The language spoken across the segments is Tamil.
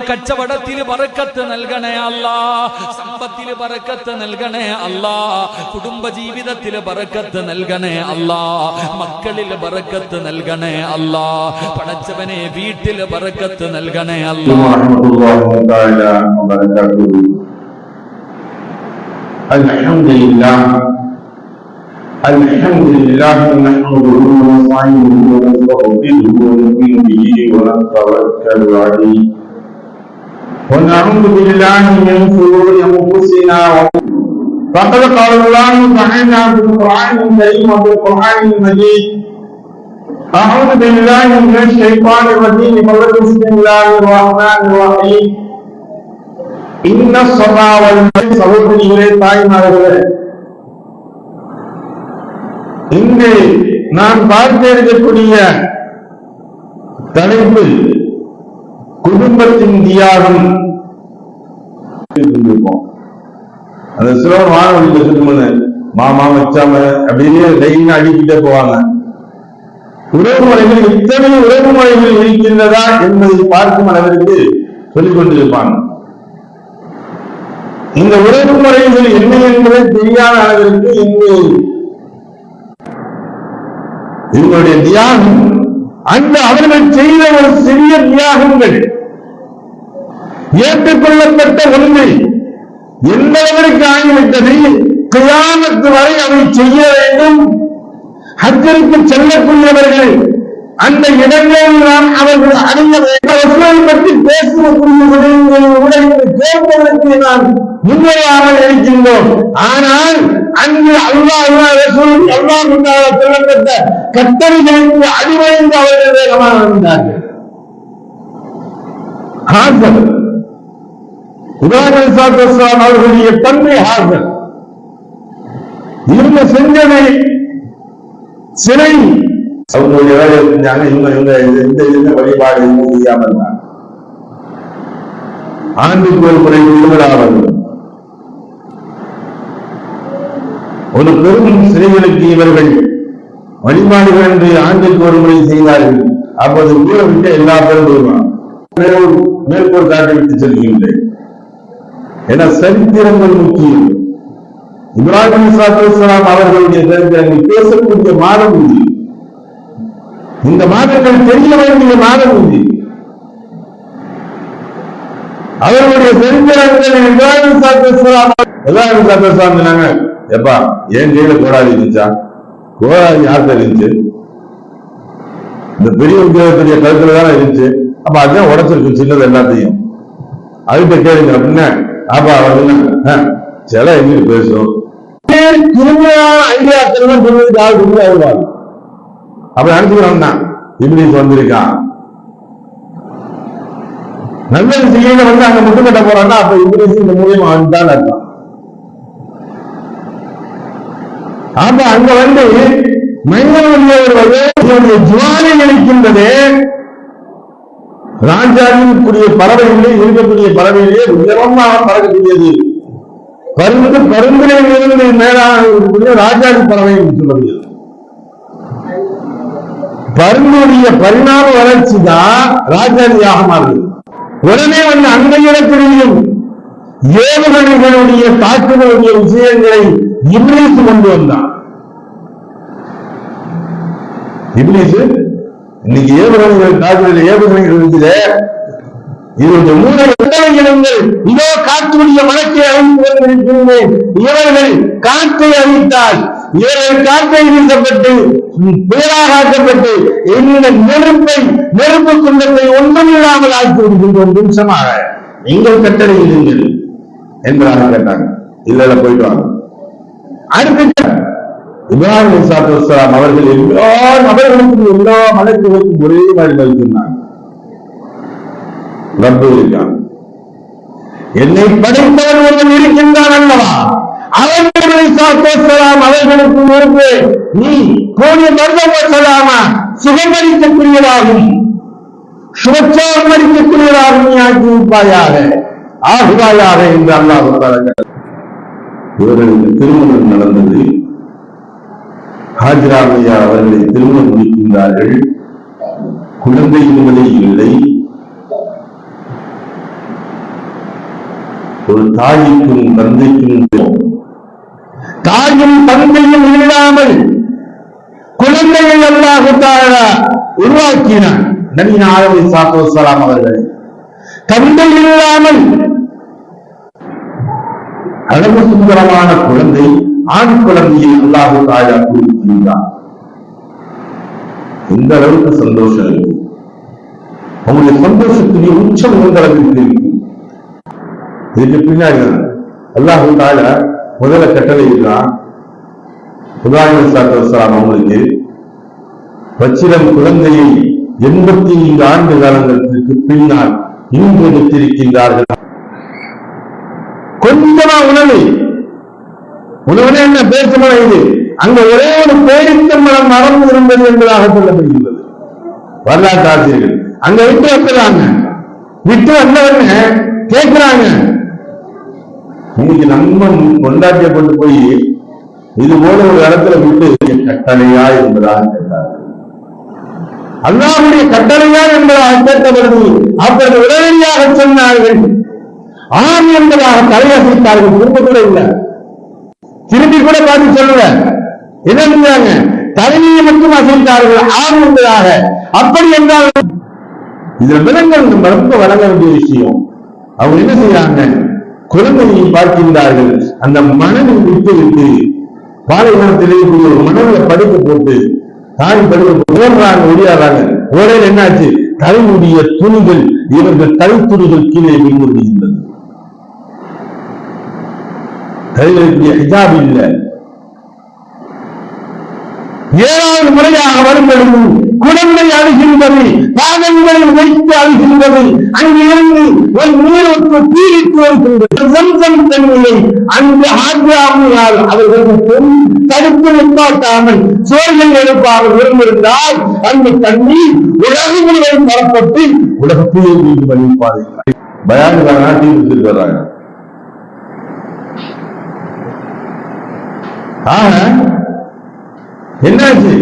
കച്ചവടത്തില് പറക്കത്ത് നൽകണേ അല്ല സമ്പത്തില് പറക്കത്ത് നൽകണേ അല്ല കുടുംബ ജീവിതത്തില് പറക്കത്ത് നൽകണേ അല്ല മക്കളിൽ പറക്കത്ത് നൽകണേ അല്ല പടച്ചവനെ വീട്ടില് പറക്കത്ത് നൽകണേ അല്ല ورحمة الله تعالى وبركاته الحمد لله الحمد لله نحمده ونستعينه ونستغفره ونؤمن به ونتوكل عليه ونعوذ بالله من شرور انفسنا فقد قال الله تعالى في القران الكريم وفي القران المجيد أعوذ بالله من الشيطان الرجيم بسم الله الرحمن الرحيم إن الصفا والمروة சகோதரிகளே தாய்மார்களே இன்று நான் பார்க்க இருக்கக்கூடிய தலைப்பு குடும்பத்தின் தியாகம் இருந்திருப்போம். அந்த சிலர் வானொலியில் சொல்லும்போது மாமா வச்சாம அப்படின்னு லைன் அடிக்கிட்டே போவாங்க உறவுமுறைகள் இத்தனை உறவுமுறைகள் இருக்கின்றதா என்பதை பார்க்கும் அளவிற்கு சொல்லிக் கொண்டிருப்பாங்க இந்த உறவுமுறைகள் என்ன என்பதை தெரியாத அளவிற்கு இன்று இவங்களுடைய தியாகம் அந்த அவர்கள் செய்த ஒரு சிறிய தியாகங்கள். ஏற்றுக்கொள்ளப்பட்ட ஒன்று. எந்த அளவிற்கு ஆகிவிட்டது. கியாமத்து வரை அதை செய்ய வேண்டும். ஹஜ்ஜருக்கு செல்லக்கூடியவர்கள் அந்த இடங்களில் நாம் அவர்கள் அடைய வேண்டும் பற்றி பேசக்கூடிய விடயங்களை கூட இன்று கேட்பதற்கு நாம் முன்வரையாமல் இருக்கின்றோம் ஆனால் அங்கு அல்லா அல்லா ரசூல் அல்லா முன்னால சொல்லப்பட்ட கட்டளைகளுக்கு அடிமைந்து அவர்கள் வேகமாக வந்தார்கள் ஹாசன் இப்ராஹிம் சாத்து அவர்களுடைய தன்மை ஹாசல் இவங்க செஞ்சதை சிறை. அவங்களுடைய வேலை செஞ்சாங்க இவங்க இவங்க இந்த இந்த வழிபாடு செய்யாமல் செய்யாம இருந்தாங்க. ஆண்டுக்கு ஒரு முறை திருவிழா வரும். ஒரு பெரும் சிலைகளுக்கு இவர்கள் வழிபாடுகள் என்று ஆண்டுக்கு ஒரு முறை செய்தார்கள் அப்போது ஊரை விட்டு எல்லா பேரும் வருவான் மேற்கோள் மேற்கோள் காட்டி விட்டு செல்கின்றேன். என சரித்திரங்கள் முக்கியம். இப்ராஹிம் சாத்துலாம் அவர்களுடைய சரித்திரங்கள் பேசக்கூடிய மாதம் இது இந்த மாதங்கள் தெரிய வேண்டிய மாதம் இது அவர்களுடைய சரித்திரங்கள் இப்ராஹிம் சாத்துலாம் இப்ராஹிம் சாத்துலாம் எப்பா என் கையில கோடாரி இருந்துச்சா? கோடாரி யார்கிட்ட இருந்துச்சு? இந்த பெரிய உத்தியோகத்துடைய கருத்துல தானே இருந்துச்சு. அப்ப அதான் உடைச்சிருக்கு சின்னது எல்லாத்தையும். அதுகிட்ட கேளுங்க அப்படின்னா அப்பா வந்து சில எங்கிட்டு பேசும் ஐடியாக்கள் சொல்றதுக்கு ஆள் சொல்லி வருவார் அப்ப நினைச்சுக்கிறோம் தான். இங்கிலீஷ் வந்திருக்கான் நல்லது செய்யணும் வந்து அங்க முட்டுக்கட்ட போறான்னா அப்ப இங்கிலீஷ் இந்த மூலியமா வந்துட்டான்னு அர்த்தம். அப்ப அங்க வந்து மனிதனுடைய ஒரு நினைக்கின்றது ஜுவாலை இருக்கின்றது ராஜாவிற்குரிய பறவைகளே இருக்கக்கூடிய பறவைகளே உயரமாக பறக்கக்கூடியது. பருந்து பருந்திலிருந்து மேலாக இருக்கக்கூடிய ராஜாவின் பறவை என்று சொல்லக்கூடியது பருந்துடைய பரிணாம வளர்ச்சி தான் ராஜாதியாக மாறுது உடனே வந்து அந்த இடத்திலேயும் ஏவுகணைகளுடைய தாக்குதலுடைய விஷயங்களை இங்கிலீஷ் கொண்டு வந்தான். இங்கிலீஷ் இன்னைக்கு ஏவுகணைகள் தாக்குதல் ஏவுகணைகள் இருக்குது. இதனுடைய மூளை இளங்கள் இதோ காற்றுடைய வழக்கை அழிந்து கொண்டிருக்கின்றேன் இவர்கள் காற்றை அழித்தால் இவர்கள் காற்றை வீசப்பட்டு பேராகாக்கப்பட்டு இந்த நெருப்பை நெருப்பு குண்டத்தை ஒன்றுமில்லாமல் ஆக்கி விடுகின்றோம் நிமிஷமாக நீங்கள் கட்டளை இருங்கள் என்றார்கள் கேட்டாங்க இல்ல இல்ல போயிட்டு வாங்க. அடுத்து இப்ராஹிம் சாத்து அவர்கள் எல்லா நபர்களுக்கும் எல்லா மலைகளுக்கும் ஒரே மாதிரி இருந்தாங்க ரப்பு இருக்கான் என்னை படைத்தவன் ஒருவன் இருக்கின்றான் அல்லவா? அவர்களை சாத்தலாம் இருந்து நீ கோடிய மருதமலாமா சுகமளிக்கக்கூடியதாகும் சுகச்சாமளிக்கக்கூடியதாகும் நீ ஆக்கி ஆகுவாயாக என்று அல்லாஹ் சொல்றாங்க. இவர்களுக்கு திருமணம் நடந்தது ஹாஜராமையா அவர்களை திருமணம் முடிக்கின்றார்கள். குழந்தை என்பதே இல்லை. ஒரு தாய்க்கும் தந்தைக்கும் தாயும் தந்தையும் இல்லாமல் குழந்தைகள் அல்லாஹு உருவாக்கினான். நவீன ஆரம்பி சாத்து வசலாம் அவர்கள். தந்தை இல்லாமல் அழகு சுந்தரமான குழந்தை ஆண் குழந்தையை அல்லாஹு தாயா கொடுக்கின்றான் இந்த அளவுக்கு சந்தோஷம் இருக்கு அவங்களுடைய சந்தோஷத்துடைய உச்சம் எந்த அளவுக்கு இருக்கு? இதுக்கு பின்னாடி அல்லாஹு தாயா முதல்ல கட்டளை இருக்கான் சாத்தலாம் அவங்களுக்கு பச்சிலம் குழந்தையை எண்பத்தி ஐந்து ஆண்டு காலங்களுக்கு பின்னால் இன்று எடுத்திருக்கின்றார்கள் கொஞ்சமா உணவு. உணவுனே என்ன? பேசுமா இது. அங்க ஒரே ஒரு பேரித்தம்பளம் மரம் இருந்தது என்பதாக சொல்லப்படுகின்றது. வரலாற்று ஆசிரியர்கள். அங்க விட்டு வந்துடுறாங்க விட்டு வந்தவங்க கேட்கிறாங்க. இன்னைக்கு நம்ம கொண்டாட்டிய கொண்டு போய் இது போல ஒரு இடத்துல விட்டு கட்டளையா என்பதாக கேட்டார்கள். அல்லாவுடைய கட்டளையா என்பதாக கேட்டபொழுது அப்பொழுது உடனடியாக சொன்னார்கள். ஆம் என்பதாக தலையசைத்தார்கள் திரும்ப கூட இல்லை. திரும்பி கூட பார்த்து சொல்லல என்ன செஞ்சாங்க தலைமையை மட்டும் அசைத்தார்கள். ஆம் என்பதாக. அப்படி என்றால் இதுல விலங்கல் நம்ம ரொம்ப வழங்க வேண்டிய விஷயம். அவங்க என்ன செய்யறாங்க குழந்தையை பார்க்கின்றார்கள். அந்த மணலை விட்டு விட்டு பாலைவனத்திலே ஒரு மணலை படுக்க போட்டு தாய் படுக்க ஓடுறாங்க ஒடியாடுறாங்க ஓடையில் என்னாச்சு? தலைமுடிய துணிகள் இவர்கள் தலைத்துணிகள் கீழே விழுந்து விழுந்துவிடுகின்றது தலைவருடைய ஹிஜாப் இல்லை. ஏழாவது முறையாக வரும்பொழுது குழந்தை அழுகின்றது பாதங்களை வைத்து அழுகின்றது அங்கிருந்து ஒரு நீரொற்று தீரிட்டு வருகின்றது. சம்சம் தன்மையை அந்த ஆஜாமையால் அவர்களுக்கு தடுத்து நிப்பாட்டாமல் சோர்கள் எழுப்பாமல் விரும்பிருந்தால் அந்த தண்ணீர் உலக முழுவதும் தரப்பட்டு உலகத்தையே மீண்டும் பண்ணிப்பாரு பயானுக்கான நாட்டில் வச்சிருக்கிறாங்க என்னாச்சு?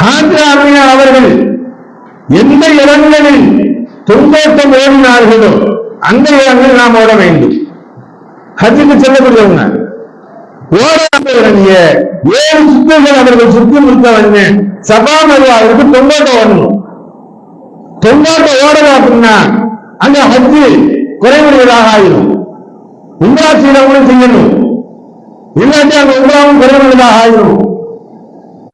ஹாஜராமியா அவர்கள் எந்த இடங்களில் தொங்கோட்டம் ஓடினார்களோ அந்த இடங்களில் நாம் ஓட வேண்டும். ஹஜ்ஜுக்கு செல்லக்கூடியவங்க. ஓடாதவங்க ஏழு சுத்தங்கள் அவர்கள் சுற்றி முடித்தவங்க சபா மருவாவிற்கு தொங்கோட்டம் ஓடணும். தொங்கோட்டம் ஓடல அப்படின்னா அந்த ஹஜ்ஜு குறைவுடையதாக ஆயிரும். உம்ரா கூட செய்யணும். இல்லாட்டி அங்க உம்ராவும் குறைவுடையதாக ஆயிரும்.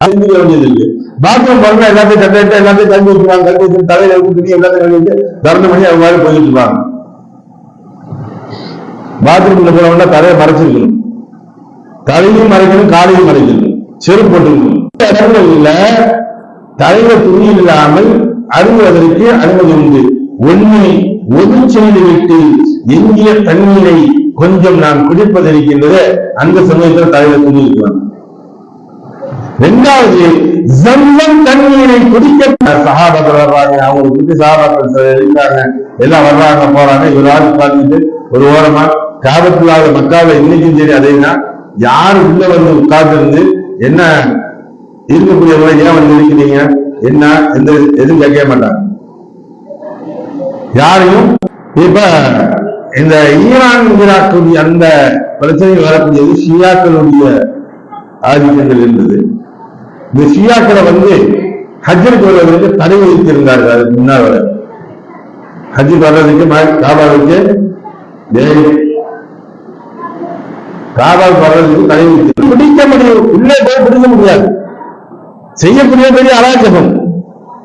அறிந்து வேண்டியது இல்லை. பாத்ரூம் பண்ண எல்லாத்தையும் கட்டிட்டு எல்லாத்தையும் தங்கி வச்சுருவாங்க. கட்டி வச்சு தலையில துணி எல்லாத்தையும் கட்டிட்டு தரண பண்ணி அவங்க மாதிரி போயிட்டு இருப்பாங்க. பாத்ரூம்ல போனவங்க தலையை மறைச்சிருக்கணும். தலையும் மறைக்கணும் காலையும் மறைக்கணும். செருப்பு போட்டுக்கணும். இடங்கள்ல தலையில துணி இல்லாமல் அருங்குவதற்கு அனுமதி உண்டு. ஒண்ணு ஒரு செய்து விட்டு எங்கிய தண்ணீரை கொஞ்சம் நான் குடிப்பதற்கின்றது அந்த சமயத்தில் தலையில துணி ரெண்டாவது ஜம்சம் தண்ணீரை குடிக்க சகாபாக்கள் வர்றாங்க அவங்களுக்கு வந்து சகாபாக்கள் இருக்காங்க. எல்லாம் வர்றாங்க போறாங்க. இவர் ஆள் பார்த்துட்டு ஒரு ஓரமா காபத்துள்ளாத மக்கால இன்னைக்கும் சரி அதைனா யாரு உள்ள வந்து உட்கார்ந்து இருந்து என்ன இருக்கக்கூடியவங்க ஏன் வந்து இருக்கிறீங்க? என்ன? எந்த எதுவும் கேட்க மாட்டாங்க. யாரையும் இப்ப இந்த ஈரான் ஈராக்குடைய அந்த பிரச்சனை வரக்கூடியது ஷியாக்களுடைய ஆதிக்கங்கள் இருந்தது இந்த ஷியாக்களை வந்து ஹஜ்ஜருக்கு வருவதற்கு தடை வைத்திருந்தார்கள் அதுக்கு முன்னால் வர. ஹஜ்ஜுக்கு வர்றதுக்கு காபாவுக்கு டேய், காபாவுக்கு வர்றதுக்கு தடை வைத்து பிடிக்க முடியும். உள்ளே போய் பிடிக்க முடியாது. செய்யக்கூடிய பெரிய அராஜகம்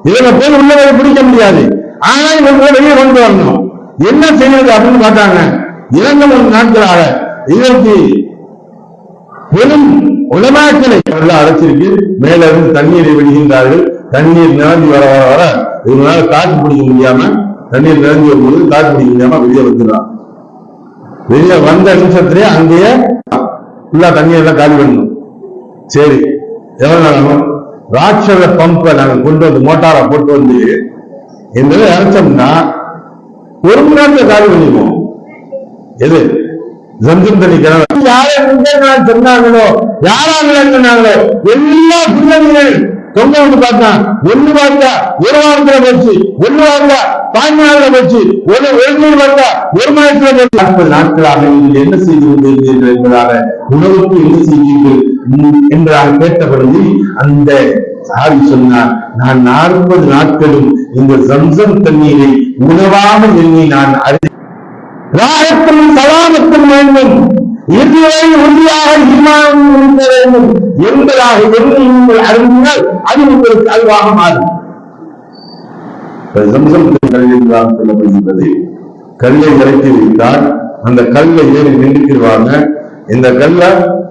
இவங்க போய் உள்ள போய் பிடிக்க முடியாது. ஆனா இவங்க வெளியே கொண்டு வரணும். என்ன செய்வது அப்படின்னு பார்த்தாங்க. இரண்டு நாட்களாக இதற்கு பெரும் உலமாக்களை எல்லாம் அடைச்சிருக்கு மேல இருந்து தண்ணீரை விடுகின்றார்கள். தண்ணீர் நிரம்பி வர வர வர இதனால காற்று பிடிக்க முடியாம தண்ணீர் நிரம்பி வரும்போது காற்று பிடிக்க முடியாம வெளியே வந்துடுறான். வெளியே வந்த நிமிஷத்திலே அங்கேயே ஃபுல்லா தண்ணீர் எல்லாம் காலி பண்ணணும். சரி எவ்வளவு நாளும் ராட்சத பம்பை நாங்கள் கொண்டு வந்து மோட்டாரை போட்டு வந்து இந்த அரைச்சோம்னா இறைச்சோம்னா ஒரு மணி நேரத்துல காலி பண்ணிடுவோம். எது? ஜம்ஜம் தண்ணி கிணறு. யாரை முந்தைய சொன்னாங்களோ யாராக சொன்னாங்களோ எல்லா பிள்ளைகள் தொங்க விட்டு பார்த்தான் ஒண்ணு பார்த்தா ஒரு வாரத்துல போச்சு ஒண்ணு பார்த்தா பாஞ்சு நாள்ல போச்சு ஒரு ஒரு பார்த்தா ஒரு மாதத்துல போச்சு. நாற்பது நாட்களாக நீங்கள் என்ன செய்து கொண்டிருந்தீர்கள் என்பதாக உணவுக்கு என்ன செய்தீர்கள் உம், என்றால் அந்த சாரி சொன்னார் நான் நாற்பது நாட்களும் இந்த சம்சம் தண்ணீரை உணவாக எண்ணி நான். அறிந்து ராகத்தும் சலாமத்தும் வேண்டும். இதுவரை உறுதியாக ஈமான் இருக்க வேண்டும் என்பதாக எண்ணி நீங்கள் அறிந்தால் அது உங்களுக்கு அல்வாக மாறும். இப்ப தான் சொல்லப்படுகின்றது கல்லை இறக்கி வைத்தால் அந்த கல்லை ஏறி நின்றுக்கிடுவாங்க. இந்த கல்லை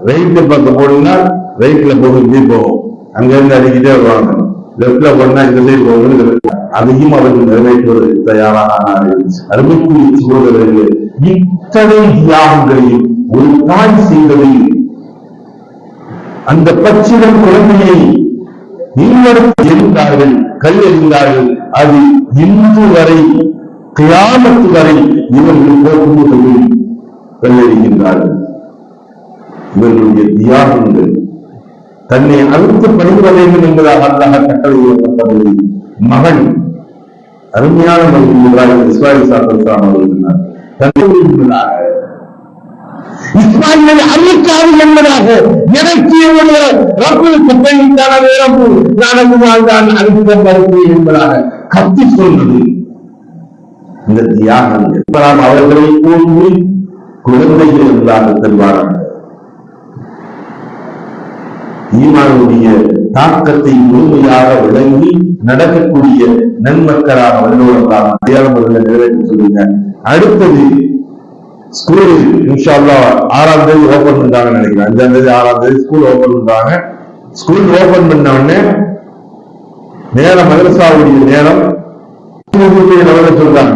ரைட்டு பக்கம் போடுனா ரைட்ல போகும் இப்படி போகும் அங்கிருந்து அடிக்கிட்டே வருவாங்க. லெப்ட்ல போனா இந்த சைடு போகணும் அதையும் அவர்கள் நிறைவேற்றுவதற்கு தயாராக அருமைக்குரிய சகோதரர்களே இத்தனை தியாகங்களையும் ஒரு தாய் செய்ததை அந்த பச்சிடம் குழந்தையை நீங்களும் எரிந்தார்கள் கல் எறிந்தார்கள் அது இன்று வரை கியாமத்து வரை இவர்கள் போக்குவதில் கல்லெறிகின்றார்கள் இவர்களுடைய தியாகங்கள் தன்னை அழுத்து பணிக்க வேண்டும் என்பதாக அல்லாஹ் கட்டளை மகன் அருமையான மகன் இப்ராஹிம் இஸ்மாயில் சாத்தலாம் அவர்கள் தன்னை என்பதாக இஸ்மாயிலை அழிக்காது என்பதாக. எனக்கு என்னுடைய ரப்புல் அழிக்க என்பதாக கத்தி சொன்னது இந்த தியாகங்கள் அவர்களை போன்று குழந்தைகள் என்பதாக செல்வார்கள் ஈமானுடைய தாக்கத்தை முழுமையாக விளங்கி நடக்கக்கூடிய நன்மக்களாக வல்லோர்களாக அடையாளம் நிறைவேற்றி சொல்லுங்க அடுத்தது ஸ்கூல் இன்ஷால்லா ஆறாம் தேதி ஓபன் பண்றாங்க நினைக்கிறேன். அஞ்சாம் தேதி ஆறாம் தேதி ஸ்கூல் ஓபன் பண்றாங்க. ஸ்கூல் ஓபன் பண்ண உடனே நேரம் மதரசாவுடைய நேரம். சொல்றாங்க.